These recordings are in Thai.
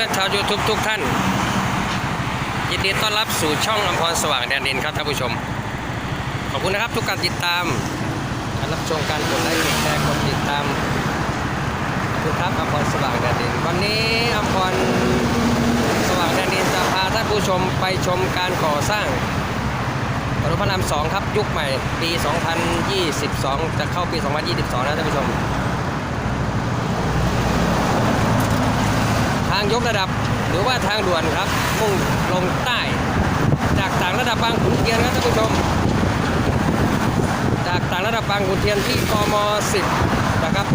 พื่อนๆชาว YouTube ทุกท่าน ยินดีต้อนรับสู่ช่องอมพรสว่างแดนดินครับท่านผู้ชม ขอบคุณนะครับทุกการติดตามการรับชมการกดไลค์กดแชร์กดติดตามขอบคุณครับอมพรสว่างแดนดิน วันนี้อมพรสว่างแดนดินจะพาท่านผู้ชมไปชมการก่อสร้างถนนพระรามสองครับยุคใหม่ปี 2022 จะเข้าปี 2022 นะท่านผู้ชมางยกระดับ หรือว่าทางด่วนครับ มุ่งลงใต้ จากต่างระดับบางขุนเทียนครับท่านผู้ชม จากต่างระดับบางขุนเทียนที่กม 10 นะครับ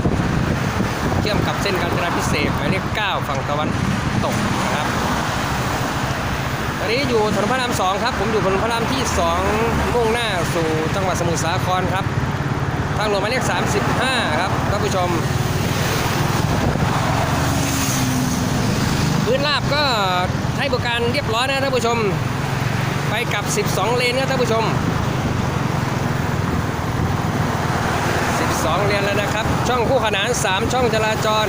เชื่อมกับเส้นการจราพิเศษหมายเลข9ฝั่งตะวันตกนะครับตอนนี้อยู่ถนนพระราม2ครับ ผมอยู่ถนนพระรามที่ 2 มุ่งหน้าสู่จังหวัดสมุทรสาครครับ ทางหลวงหมายเลข35 ครับท่านผู้ชม พื้นราบก็ให้บริการเรียบร้อยนะท่านผู้ชม ไปกับ 12 เลนนะท่านผู้ชม 12 เลนแล้วนะครับ ช่องคู่ขนาน 3 ช่องจราจร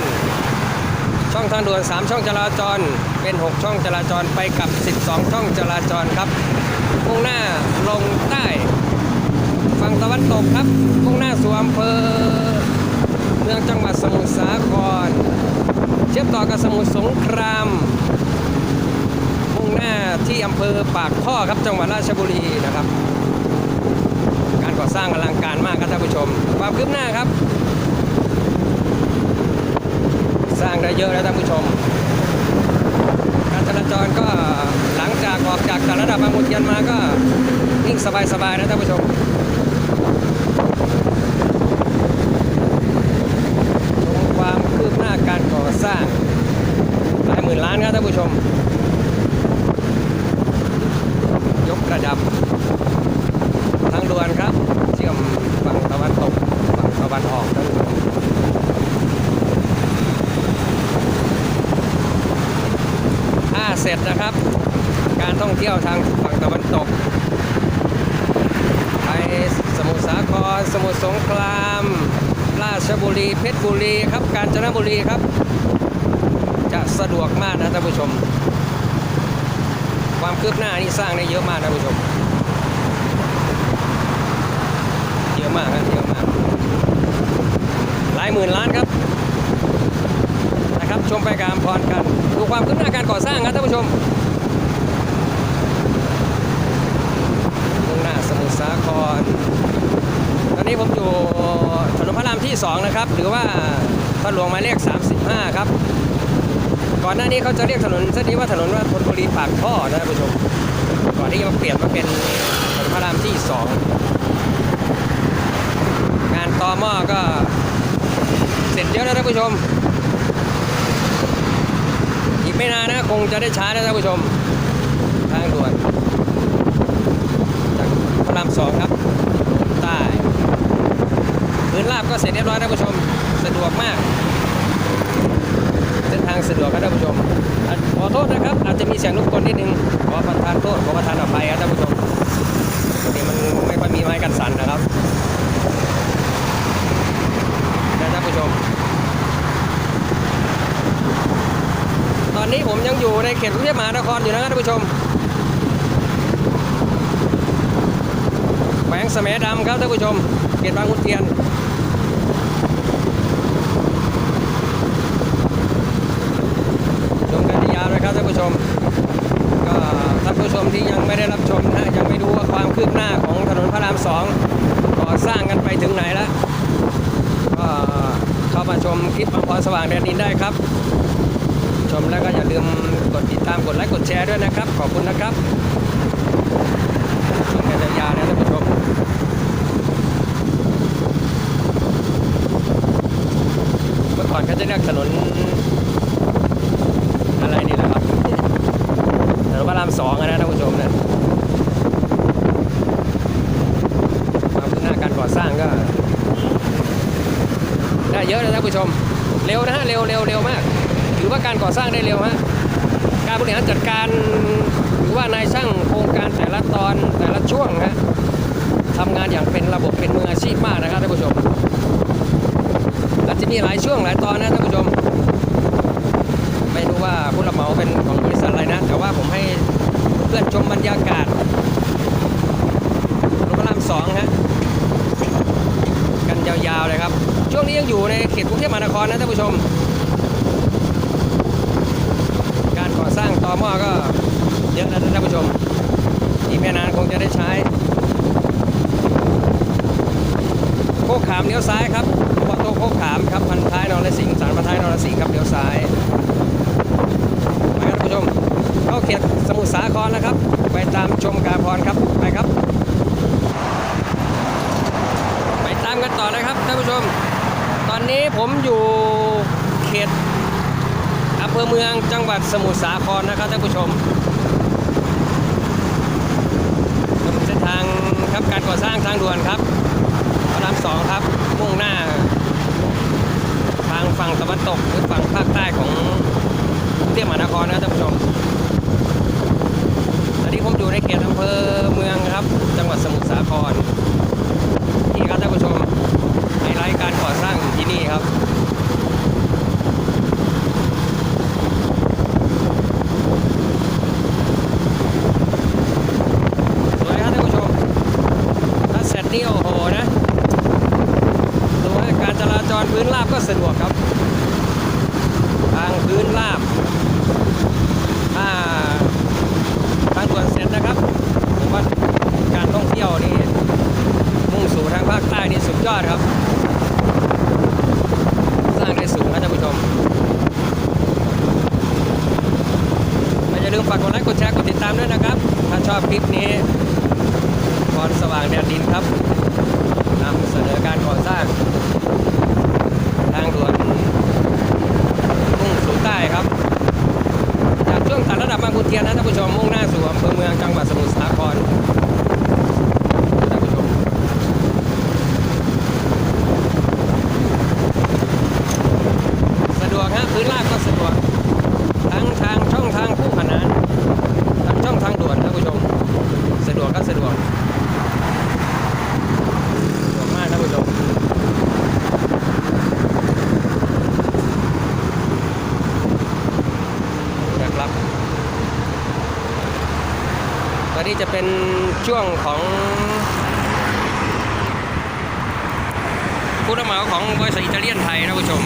ช่องทางด่วน 3 ช่องจราจร เป็น 6 ช่องจราจรไปกับ 12 ช่องจราจรครับมุ่งหน้าลงใต้ฝั่งตะวันตกครับมุ่งหน้าสู่อำเภอเมืองจังหวัดสมุทรสาคร เชื่อมต่อกับสมุทรสงครามมุ่งหน้าที่อำเภอปากท่อครับจังหวัดราชบุรีนะครับ การก่อสร้างอลังการมากครับท่านผู้ชม ความคืบหน้าครับ สร้างได้เยอะแล้วท่านผู้ชม การจราจรก็หลังจากออกจากจากระดับบางขุนเทียนมาก็นิ่งสบายๆนะท่านผู้ชม ชมความคืบหน้าการก่อ สร้างหลายหมื่นล้านครับท่านผู้ชม ยกระดับ ทางด่วนครับ เชื่อมฝั่งตะวันตกฝั่งตะวันออกท่านผู้ชมถ้าเสร็จนะครับ การท่องเที่ยวทางฝั่งตะวันตกไปสมุทรสาครสมุทรสงครามราชบุรีเพชรบุรีครับกาญจนบุรีครับะดวกมากนะท่านผู้ชม ความคืบหน้านี่สร้างได้เยอะมากนะท่านผู้ชม เยอะมากครับเยอะมาก หลายหมื่นล้านครับนะครับชมไปการพรกันดูความคืบหน้าการก่อสร้างครับท่านผู้ชมมุ่งหน้าสมุทรสาคร ตอนนี้ผมอยู่ถนนพระรามที่ 2 นะครับ หรือว่าถนนหลวงหมายเลข 35 ครับ ก่อนหน้านี้เขาจะเรียกถนนเส้นนี้ว่าถนนว่าธนบุรีปากท่อนะท่านผู้ชมก่อนที่จะมาเปลี่ยนมาเป็นถนนพระรามที่2งานตอหม้อก็เสร็จเยอะนะท่านผู้ชม อีกไม่นานนะคงจะได้ช้นะท่านผู้ชม ทางด่วนจากพระรามสองครับใต้พื้นราบก็เสร็จเรียบร้อยท่านผู้ชม สะดวกมากางสะดวกครับท่านผู้ชม ขอโทษนะครับ อาจจะมีเสียงรบกวนนิดนึง ขอประทานโทษ ขอประทานอภัยครับท่านผู้ชมพอดีมันไม่ค่อยมีไม้กันสั่นนะครับนะท่านผู้ชม ตอนนี้ผมยังอยู่ในเขตกรุงเทพมหานครอยู่นะครับท่านผู้ชมแขวงสมดำครับท่านผู้ชม เขตบางขุนเทียน ชมกันยาวๆนะครับท่านผู้ ชม ก็ท่านผู้ชมที่ยังไม่ได้รับชมนะยังไม่รู้ว่าความคืบหน้าของถนนพระรามสองก่อสร้างกันไปถึงไหนแล้วก็เข้ามาชมคลิปอมพรสว่างแดนดินได้ครับ ชมแล้วก็อย่าลืมกดติดตามกดไลค์กดแชร์ด้วยนะครับ ขอบคุณนะครับชมกันยาวๆนะท่านผู้ชมเมื่อก่อนเขาจะเรียกถนนอะไรนี่แหละครับถนนพระรามส องอะนะท่านผู้ชมนะความคืบหน้าการก่อสร้างก็ได้เยอะนะท่านผู้ชม เร็วนะฮะเร็วเร็วเร็วมาก ถือว่าการก่อสร้างได้เร็วฮะการบริหารจัดการหรือว่านายช่างโครงการแต่ละตอนแต่ละช่วงฮะทำงานอย่างเป็นระบบเป็นมืออาชีพมากนะครับท่านผู้ชมอาจจะมีหลายช่วงหลายตอนนะท่านผู้ชม ไม่รู้ว่าผู้รับเหมาเป็นของบริษัทอะไรนะ แต่ว่าผมให้ บรรยากาศรถพระรามสองฮะกันยาวๆเลยครับ ช่วงนี้ยังอยู่ในเขตกรุงเทพมหานครนะท่านผู้ชม การก่อสร้างตอหม้อก็เยอะนะท่านผู้ชมอีกไม่นานคงจะได้ใช้โคกขามเลี้ยวซ้ายครับวอโตโคกขามครับพันท้ายนรสิงห์สารพันท้ายนรสิงห์ครับเลี้ยวซ้ายไปครับท่านผู้ชม เขตสมุทรสาครแล้วครับ ไปตามชมกาพรครับไปครับ ไปตามกันต่อเลยครับท่านผู้ชม ตอนนี้ผมอยู่เขตอำเภอเมืองจังหวัดสมุทรสาครนะครับท่านผู้ชมเส้นทางครับการก่อสร้างทางด่วนครับพระรามสองครับมุ่งหน้า ทางฝั่งตะวันตกหรือฝั่งภาคใต้ของกรุงเทพมหานครนะครับท่านผู้ชม ตอนนี้ผมอยู่ในเขตอำเภอเมืองครับ จังหวัดสมุทรสาครนี่ครับท่านผู้ชมไฮไลท์การก่อสร้างอยู่ที่นี่ครับ สวยครับท่านผู้ชม ถ้าเสร็จนี่โอ้โหนะดูว่าการจราจรพื้นราบ ก็สะดวกครับ ทางพื้นราบถ้าทางด่วนเสร็จนะครับ ผมว่าการท่องเที่ยวนี่มุ่งสู่ทางภาคใต้นี่สุดยอดครับ สร้างได้สูงนะท่านผู้ชมอย่าลืมฝากกดไลค์กดแชร์กดติดตามด้วยนะครับ ถ้าชอบคลิปนี้พรสว่างแดนดินครับนำเสนอการก่อสร้าง ทางด่วนมุ่งสู่ใต้ครับ จากช่วงตัดระดับบางขุนเทียนนะท่านผู้ชมมุ่งหน้าสู่อำเภอเมืองจังหวัดสมุทรสาครท่านผู้ชมสะดวกฮะพื้นราบก็สะดวก ทั้งทางช่องทางคู่ขนานทั้งช่องทางด่วนท่าน ผู้ชม สะดวกก็สะดวกสะดวกมากท่านผู้ชมนะครับตอนนี้จะเป็นช่วงของผู้รับเหมาของบริษัทอิตาเลียนไทยนะผู้ชม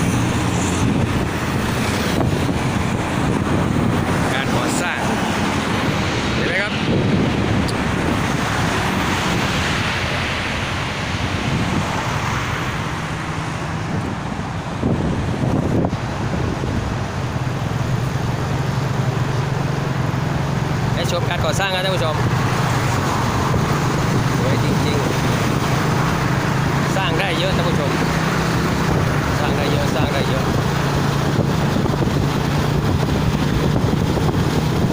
การก่อสร้าง เห็นไหมครับ ให้ชม ก่อสร้างนะท่านผู้ชมสวยจริงๆ สร้างได้เยอะท่านผู้ชม สร้างได้เยอะสร้างได้เยอะ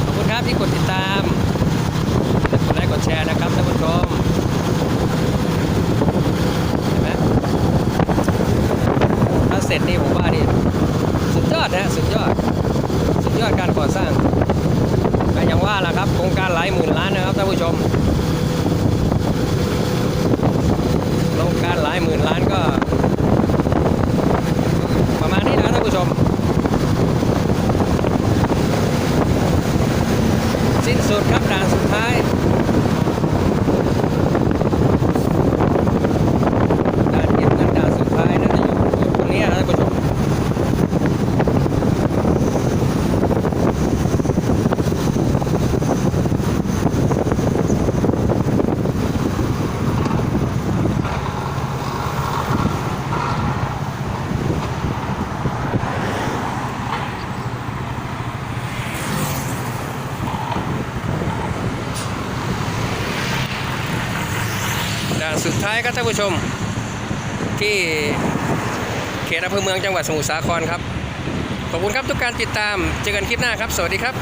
ขอบคุณครับที่กดติดตามและกดไลค์กดแชร์นะครับท่านผู้ชมเห็นไหมถ้าเสร็จนี่ผมว่านี่สุดยอดนะสุดยอด สุดยอดการก่อสร้าง อย่างว่าล่ะครับโครงการหลายหมื่นล้านนะครับท่านผู้ชมโครงการหลายหมื่นล้านก็ ประมาณนี้นะครับท่านผู้ชม สิ้นสุดครับด่านสุดท้ายด่านเก็บเงินด่านสุดท้ายน่าจะอยู่ตรงนี้นะท่านผู้ชม ด่าน สุดท้ายครับท่านผู้ชม ที่เขตอำเภอเมืองจังหวัดสมุทรสาครครับ ขอบคุณครับทุกการติดตาม เจอกันคลิปหน้าครับ สวัสดีครับ